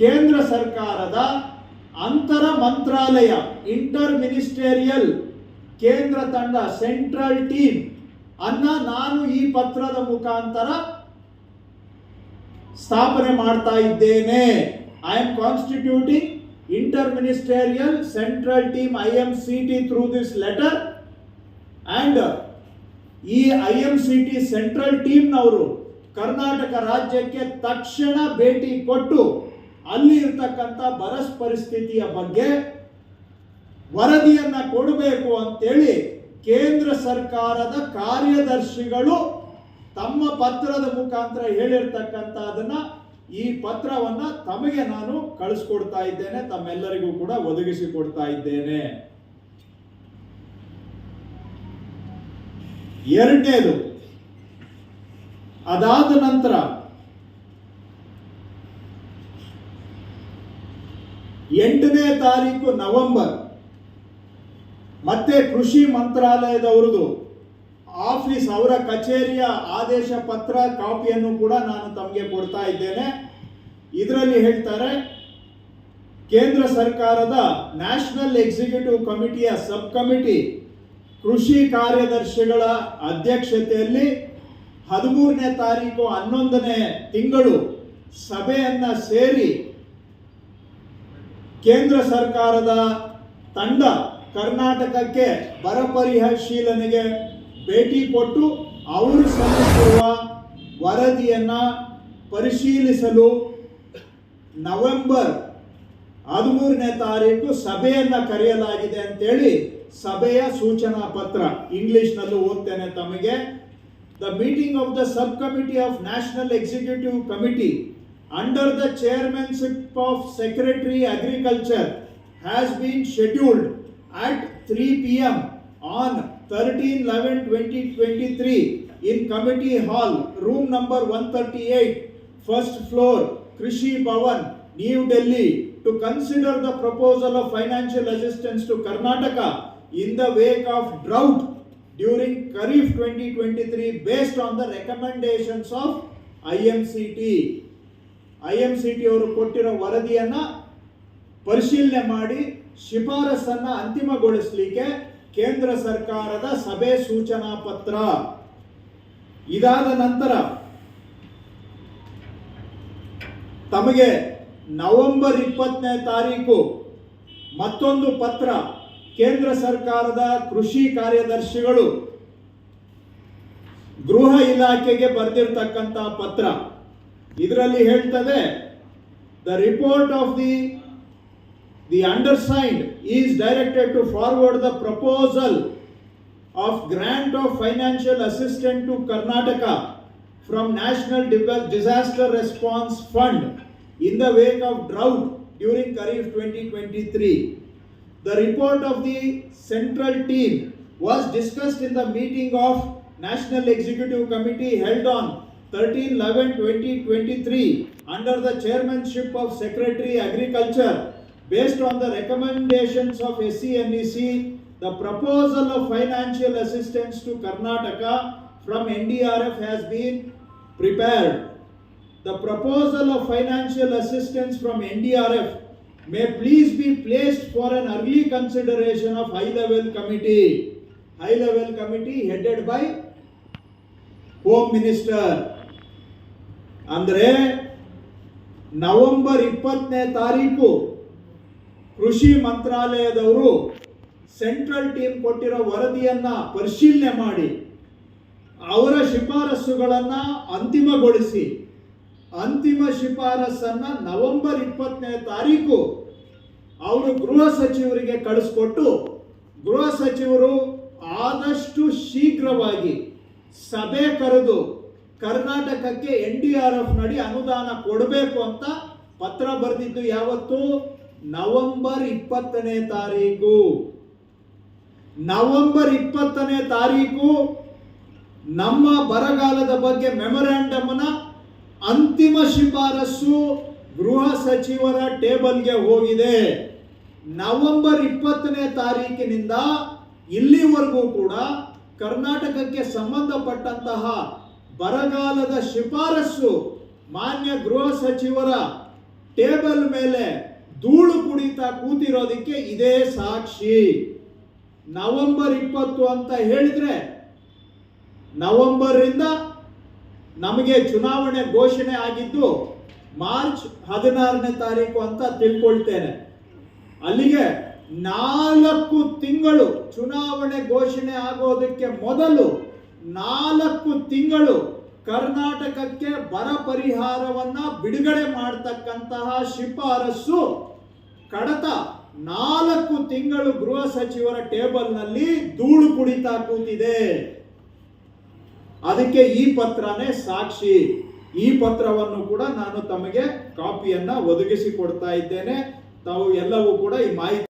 ಕೇಂದ್ರ ಸರ್ಕಾರದ ಅಂತರ ಮಂತ್ರಾಲಯ ಇಂಟರ್ ಮಿನಿಸ್ಟೇರಿಯಲ್ ಕೇಂದ್ರ ತಂಡ ಸೆಂಟ್ರಲ್ ಟೀಮ್ ಅನ್ನ ನಾನು ಈ ಪತ್ರದ ಮುಖಾಂತರ ಸ್ಥಾಪನೆ ಮಾಡ್ತಾ ಇದ್ದೇನೆ. I am constituting inter ministerial central team I M C T through this letter and ಈ I M C T central ಟೀಮ್ನವರು Karnataka ರಾಜ್ಯಕ್ಕೆ ತಕ್ಷಣ ಭೇಟಿ ಕೊಟ್ಟು ಅಲ್ಲಿ ಇರ್ತಕ್ಕಂಥ ಬರ ಪರಿಸ್ಥಿತಿಯ ಬಗ್ಗೆ ವರದಿಯನ್ನು ಕೊಡಬೇಕು ಅಂತೇಳಿ ಕೇಂದ್ರ ಸರ್ಕಾರದ ಕಾರ್ಯದರ್ಶಿಗಳು ತಮ್ಮ ಪತ್ರದ ಮುಖಾಂತರ ಹೇಳಿರ್ತಕ್ಕಂಥದನ್ನು ಈ ಪತ್ರವನ್ನ ತಮಗೆ ನಾನು ಕಳಿಸ್ಕೊಡ್ತಾ ಇದ್ದೇನೆ, ತಮ್ಮೆಲ್ಲರಿಗೂ ಕೂಡ ಒದಗಿಸಿ ಕೊಡ್ತಾ ಇದ್ದೇನೆ. ಎರಡನೇದು, ಅದಾದ ನಂತರ ಎಂಟನೇ ತಾರೀಕು ನವೆಂಬರ್. ಮತ್ತೆ ಕೃಷಿ ಮಂತ್ರಾಲಯದವ್ರದ್ದು ಆಫೀಸ್ ಅವರ ಕಚೇರಿಯ ಆದೇಶ ಪತ್ರ ಕಾಪಿಯನ್ನು ಕೂಡ ನಾನು ತಮಗೆ ಕೊಡ್ತಾ ಇದ್ದೇನೆ. ಇದರಲ್ಲಿ ಹೇಳ್ತಾರೆ, ಕೇಂದ್ರ ಸರ್ಕಾರದ ನ್ಯಾಷನಲ್ ಎಕ್ಸಿಕ್ಯೂಟಿವ್ ಕಮಿಟಿಯ ಸಬ್ ಕಮಿಟಿ ಕೃಷಿ ಕಾರ್ಯದರ್ಶಿಗಳ ಅಧ್ಯಕ್ಷತೆಯಲ್ಲಿ ಹದಿಮೂರನೇ ತಾರೀಕು ಹನ್ನೊಂದನೇ ತಿಂಗಳು ಸಭೆಯನ್ನು ಸೇರಿ ಕೇಂದ್ರ ಸರ್ಕಾರದ ತಂಡ ಕರ್ನಾಟಕಕ್ಕೆ ಬರ ಪರಿಶೀಲನೆಗೆ ಭೇಟಿ ಕೊಟ್ಟು ಅವರು ಸಲ್ಲಿಸಿರುವ ವರದಿಯನ್ನು ಪರಿಶೀಲಿಸಲು ನವೆಂಬರ್ ಹದಿಮೂರನೇ ತಾರೀಕು ಸಭೆಯನ್ನು ಕರೆಯಲಾಗಿದೆ ಅಂತೇಳಿ ಸಭೆಯ ಸೂಚನಾ ಪತ್ರ ಇಂಗ್ಲಿಷ್ನಲ್ಲಿ ಓದ್ತೇನೆ ತಮಗೆ. The meeting of the sub committee of national executive committee under the chairmanship of Secretary Agriculture has been scheduled at 3 p.m. on 13 11 2023 in Committee Hall, room number 138, first floor, Krishi Bhavan, New Delhi, to consider the proposal of financial assistance to Karnataka in the wake of drought during Kharif 2023 based on the recommendations of IMCT. IMCT ಅವರು ಕೊಟ್ಟಿರೋ ವರದಿಯನ್ನ ಪರಿಶೀಲನೆ ಮಾಡಿ ಶಿಫಾರಸನ್ನ ಅಂತಿಮಗೊಳಿಸಲಿಕ್ಕೆ ಕೇಂದ್ರ ಸರ್ಕಾರದ ಸಭೆ ಸೂಚನಾ ಪತ್ರ. ಇದಾದ ನಂತರ ತಮಗೆ ನವೆಂಬರ್ ಇಪ್ಪತ್ತನೇ ತಾರೀಕು ಮತ್ತೊಂದು ಪತ್ರ ಕೇಂದ್ರ ಸರ್ಕಾರದ ಕೃಷಿ ಕಾರ್ಯದರ್ಶಿಗಳು ಗೃಹ ಇಲಾಖೆಗೆ ಬರೆದಿರ್ತಕ್ಕಂಥ ಪತ್ರ. ಇದರಲ್ಲಿ ಹೇಳ್ತದೆ the report of the The undersigned is directed to forward the proposal of grant of financial assistance to Karnataka from National Diva- Disaster Response Fund in the wake of drought during Kharif 2023. The report of the central team was discussed in the meeting of National Executive Committee held on 13-11-2023 under the chairmanship of Secretary Agriculture Based on the recommendations of SCNEC, the proposal of financial assistance to Karnataka from NDRF has been prepared. The proposal of financial assistance from NDRF may please be placed for an early consideration of high-level committee. High-level committee headed by Home Minister. ಅಂದ್ರೆ November ಇಪ್ಪತ್ತನೇ ತಾರೀಕು ಕೃಷಿ ಮಂತ್ರಾಲಯದವರು central team ಕೊಟ್ಟಿರೋ ವರದಿಯನ್ನ ಪರಿಶೀಲನೆ ಮಾಡಿ, ಅವರ ಶಿಫಾರಸುಗಳನ್ನ ಅಂತಿಮಗೊಳಿಸಿ, ಅಂತಿಮ ಶಿಫಾರಸನ್ನ ನವೆಂಬರ್ ಇಪ್ಪತ್ತನೇ ತಾರೀಕು ಅವರು ಗೃಹ ಸಚಿವರಿಗೆ ಕಳಿಸ್ಕೊಟ್ಟು, ಗೃಹ ಸಚಿವರು ಆದಷ್ಟು ಶೀಘ್ರವಾಗಿ ಸಭೆ ಕರೆದು ಕರ್ನಾಟಕಕ್ಕೆ ಎನ್ ಡಿ ಆರ್ ಎಫ್ ನಡಿ ಅನುದಾನ ಕೊಡಬೇಕು ಅಂತ ಪತ್ರ ಬರೆದಿದ್ದು ಯಾವತ್ತು? ನವೆಂಬರ್ ಇಪ್ಪತ್ತನೇ ತಾರೀಕು. ನವೆಂಬರ್ ಇಪ್ಪತ್ತನೇ ತಾರೀಕು ನಮ್ಮ ಬರಗಾಲದ ಬಗ್ಗೆ ಮೆಮೊರಾಂಡಮ್ನ ಅಂತಿಮ ಶಿಫಾರಸು ಗೃಹ ಸಚಿವರ ಟೇಬಲ್ಗೆ ಹೋಗಿದೆ. ನವೆಂಬರ್ ಇಪ್ಪತ್ತನೇ ತಾರೀಕಿನಿಂದ ಇಲ್ಲಿವರೆಗೂ ಕೂಡ ಕರ್ನಾಟಕಕ್ಕೆ ಸಂಬಂಧಪಟ್ಟಂತಹ ಬರಗಾಲದ ಶಿಫಾರಸು ಮಾನ್ಯ ಗೃಹ ಸಚಿವರ ಟೇಬಲ್ ಮೇಲೆ ಧೂಳು ಕುಡಿತಾ ಕೂತಿರೋದಕ್ಕೆ ಇದೇ ಸಾಕ್ಷಿ. ನವೆಂಬರ್ ಇಪ್ಪತ್ತು ಅಂತ ಹೇಳಿದ್ರೆ ನವೆಂಬರ್ ಇಂದ ನಮಗೆ ಚುನಾವಣೆ ಘೋಷಣೆ ಆಗಿದ್ದು ಮಾರ್ಚ್ ಹದಿನಾರನೇ ತಾರೀಕು ಅಂತ ತಿಳ್ಕೊಳ್ತೇನೆ. ಅಲ್ಲಿಗೆ ನಾಲ್ಕು ತಿಂಗಳು ಚುನಾವಣೆ ಘೋಷಣೆ ಆಗೋದಕ್ಕೆ ಮೊದಲು ನಾಲ್ಕು ತಿಂಗಳು ಕರ್ನಾಟಕಕ್ಕೆ ಬರ ಪರಿಹಾರವನ್ನ ಬಿಡುಗಡೆ ಮಾಡತಕ್ಕಂತಹ ಶಿಫಾರಸ್ಸು ಕಡತ ನಾಲ್ಕು ತಿಂಗಳು ಗೃಹ ಸಚಿವರ ಟೇಬಲ್ನಲ್ಲಿ ಧೂಳು ಕುಡಿತಾ ಕೂತಿದೆ. ಅದಕ್ಕೆ ಈ ಪತ್ರನೇ ಸಾಕ್ಷಿ. ಈ ಪತ್ರವನ್ನು ಕೂಡ ನಾನು ತಮಗೆ ಕಾಪಿಯನ್ನ ಒದಗಿಸಿ ಕೊಡ್ತಾ ಇದ್ದೇನೆ. ತಾವು ಎಲ್ಲವೂ ಕೂಡ ಈ ಮಾಹಿತಿ